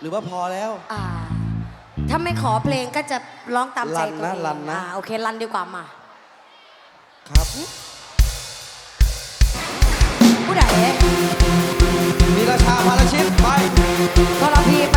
หรือว่าพอแล้วอถ้าไม่ขอเพลงก็จะร้องตามใจตัวเองนะนะโอเครันดีกว่ามาครับผู้ใดมีราชาพาราชิตไป ทรพีไป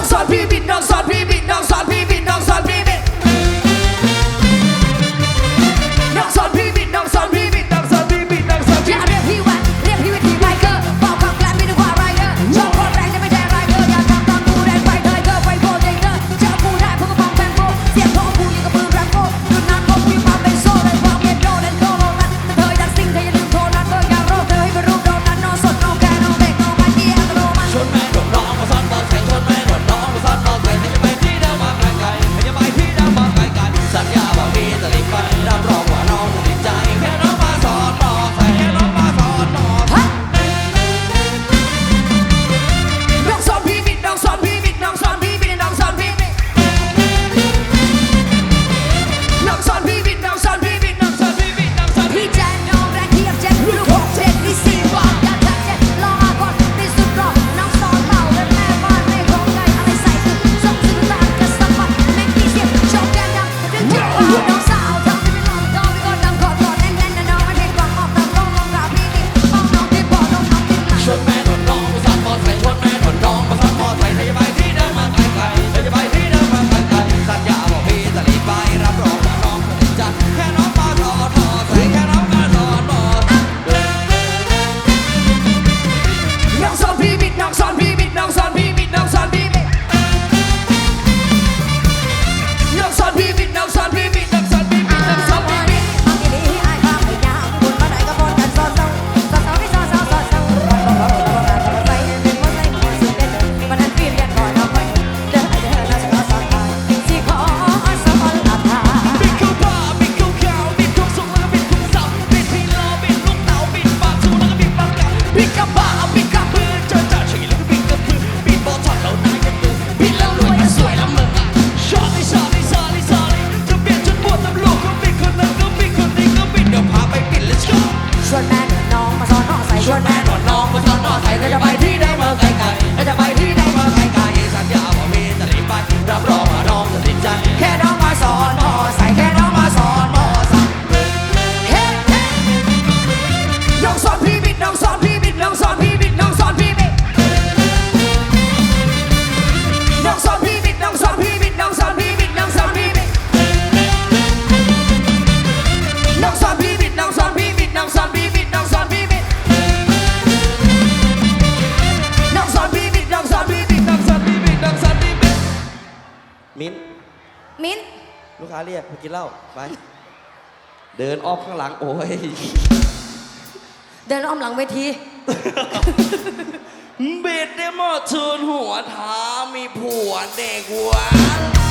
น้องสอนพี่บิดน้องสอนพี่บิดน้องสอนพี่บิด เรียกไปกินเหล้าไป เดินอ้อมข้างหลัง โอ้ยเดินอ้อมหลังเวทีเบ็ดได้หมดชูนหัวท้ามีผัวเด็กหวาน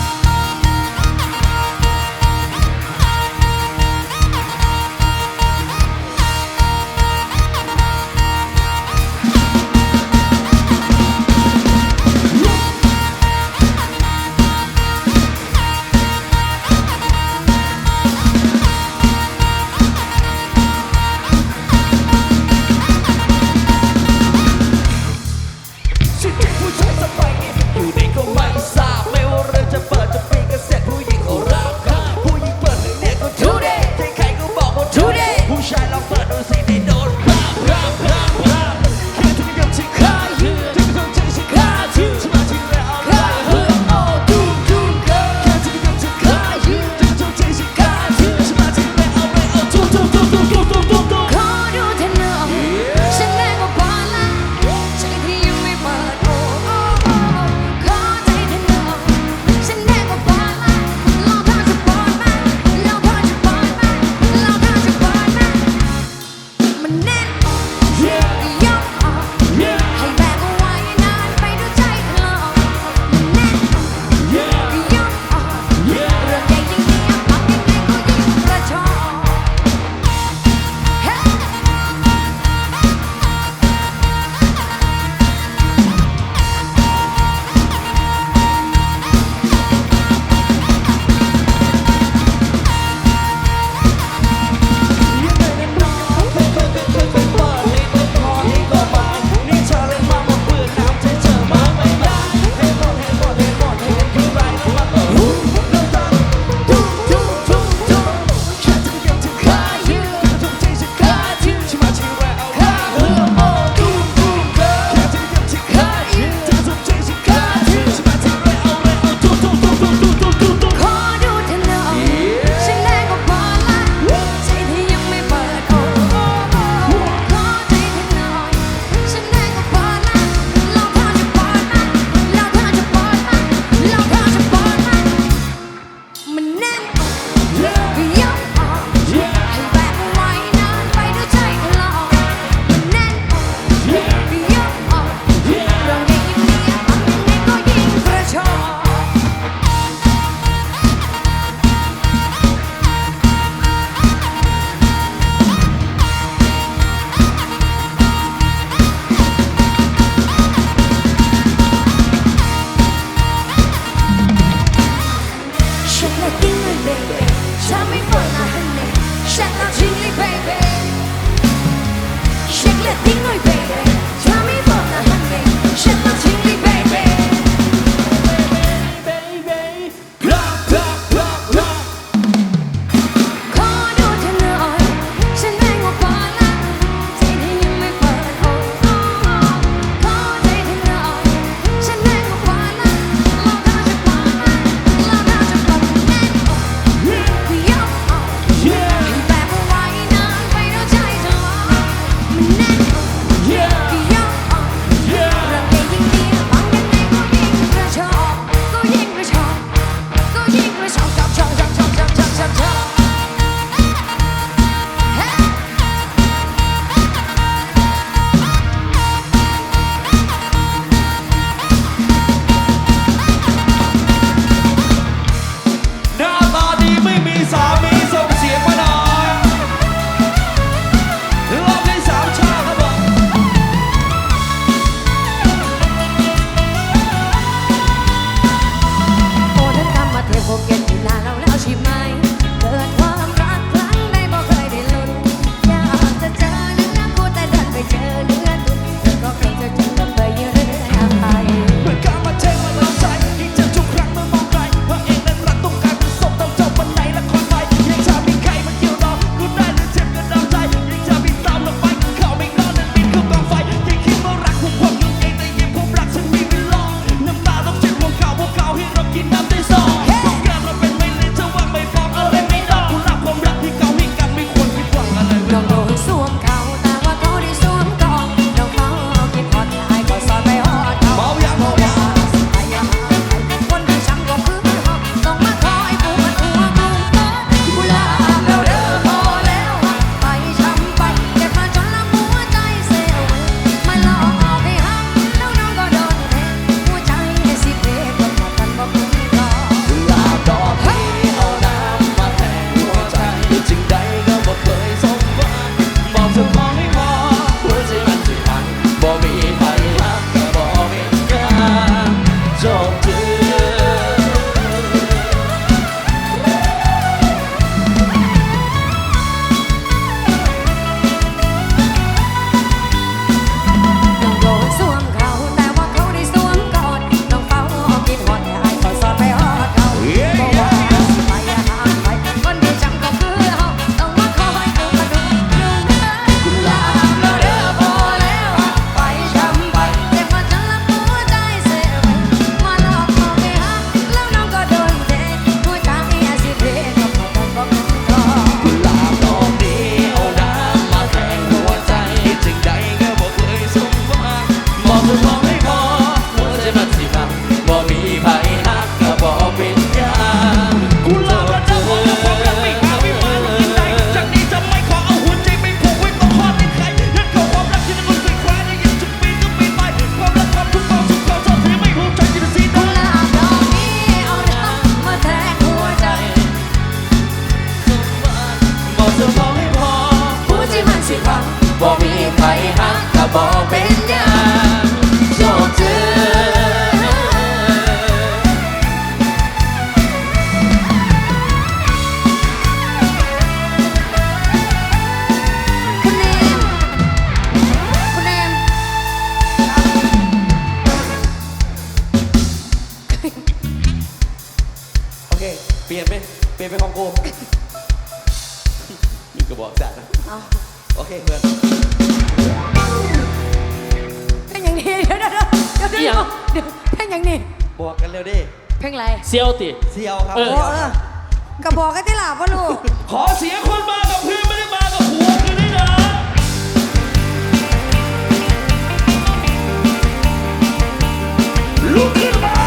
ลงอะไรเซียวติ เซียวครับ เออ โอ้เออกระบอกกันที่หลับวะลูกขอเสียงคนมากับเพื่อนไม่ได้มากับผัวคืนนี้นะลุกขึ้นมา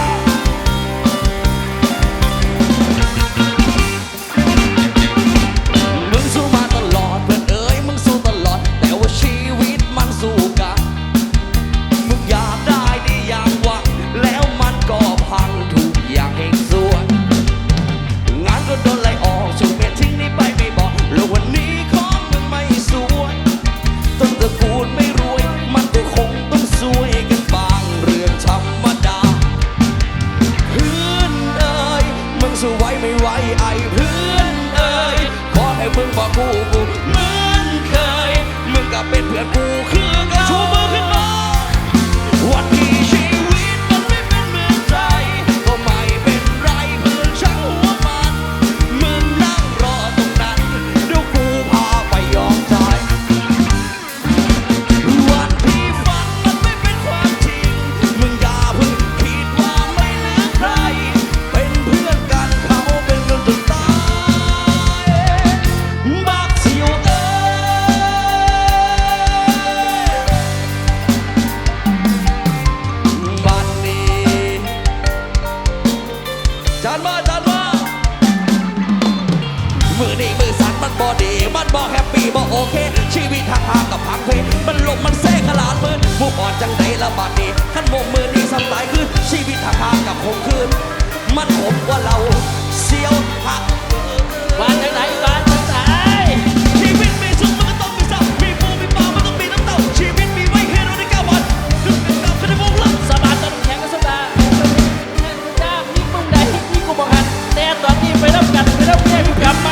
เป็นเพื่อนกู มือนี่มือสั่นมันบอดีมันบอแฮปปี้บอโอเค ชีวิตทางทางกับพังเพมันลมมันแทรกขลาดมือมุกอ่อนจังไดละบาดนี้ขั้นโมกมือนี่สำตายคือชีวิตทางทางกับคงคืน มันขมกว่าเราเสียวหักบ้านจังไหนบ้านจังไหนชีวิตมีสุขมันก็ต้องมีเศร้ามีฟูมีปลามันต้องมีน้ำเต้าชีวิตมีไว้ให้เราได้ก้าววันดึงเป็นกลับขึ้นในวงล้สบายตอนแข็งก็สบายจ้ามีมึงใดมีกูบอกหันแต่ตอนนี้ไปรับกันไปรับแม่กูกลับมา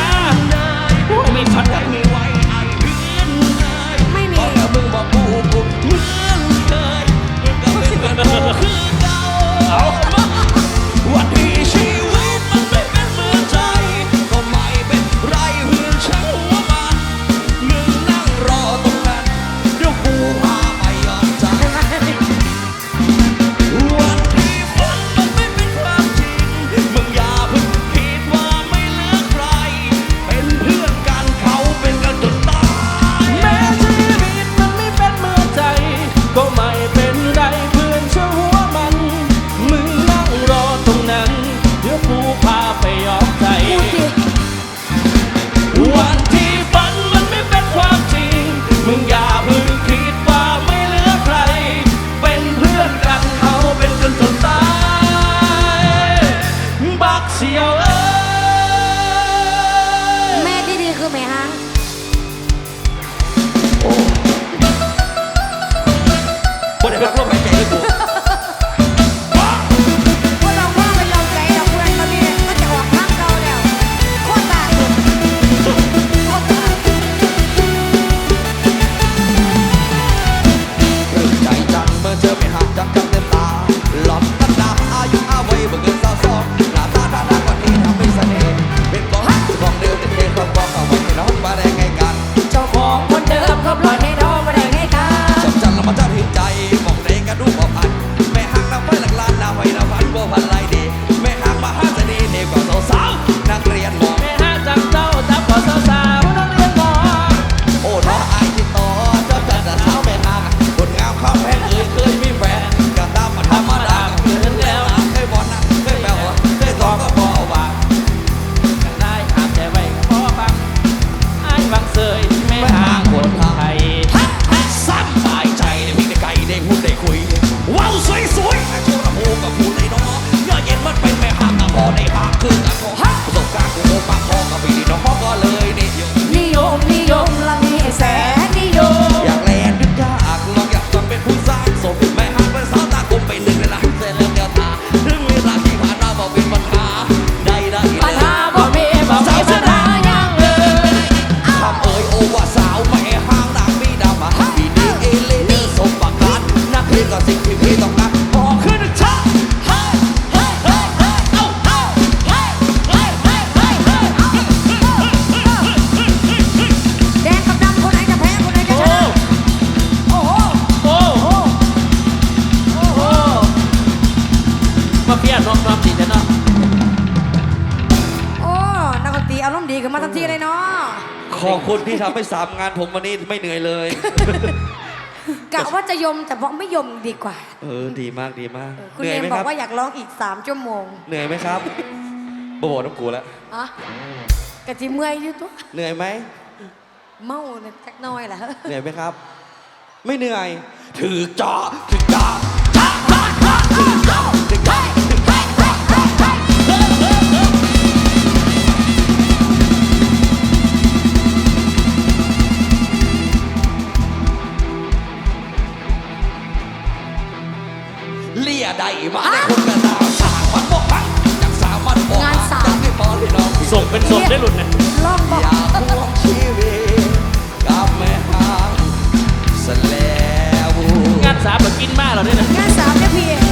เพี้ยนน้องน้องดีแต่เนาะโอ้นักดนตรีอารมณ์ดีขึ้นมาทันทีเลยเนาะขอบคุณที่ทำให้สามงานผมวันนี้ไม่เหนื่อยเลย กะว่าจะยมแต่บอกไม่ยมดีกว่า เออดีมากดีมากคุณเหนื่อยเนมไหมบอครักบว่าอยากร้องอีก3ชั่วโมงเหนื่อยไหมครับโบโบน้ำกูแล้วอะกะจิเมื่อยอยู่ตัวเหนื่อยไหมเมาเนี่ยจักหน้อยแหละเหนื่อยไหมครับ ไม่เหนื่อยถือจอถือ เลี่ยใดมาในคนกระดาวสางมันบอกพังจากสาวมันบอกงานสาม จากให้พอให้น้องส่งเป็นส่งได้หลุดนะล่องบอกอยากห่วงชีวิตกับแม่หางสแล้ว งานสามแบบกินมากเหราเนี่ยนะ งานสามเนี่ยพี่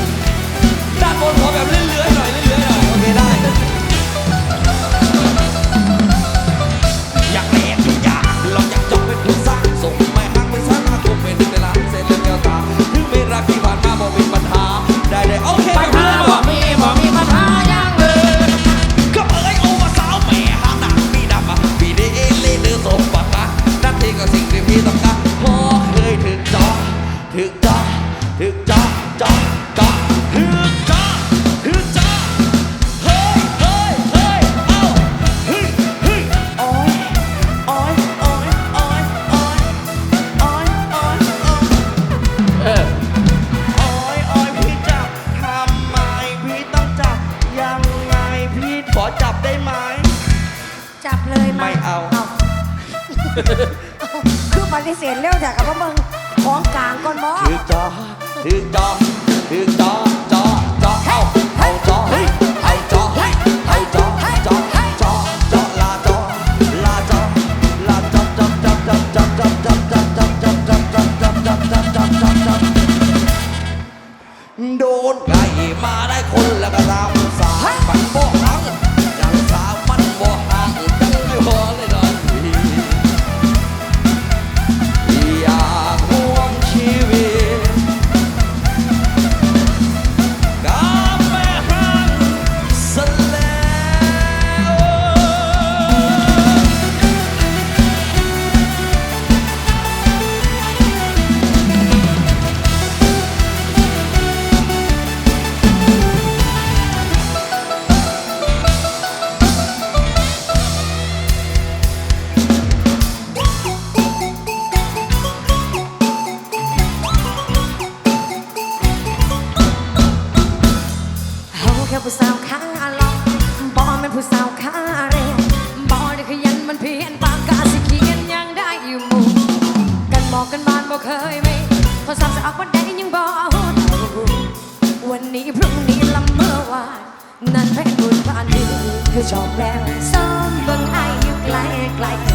เสธเร็วจากกับว่ามึงของกลางก่อนบอถือจอถือจอถือจอจอจอเอาเอาจอเฮ้ยเอาจอเฮ้ยเอาจอจอจอจอลาจอลาจอลาจอจอจอจอจอจอจอจอจอจอจอจอจอจอจอจอจอจอโดนไก่มาได้คนแล้วก็ตาม แค่ผู้สาวขาลองบอเป็นผู้สาวขาเรียนบอได้ขยันมันเพียนปากกาสิเขียนยังได้อยู่หมู่กันบอกกันบานบ่เคยมีคนสาวจะออกวันใดยังบ่หูวันนี้พรุ่งนี้ลำเมื่อวานนั่นเป็นบุญผ่านดีคือชอบแล้วซ้อมเบิ่งไอยอยู่ไกลไกล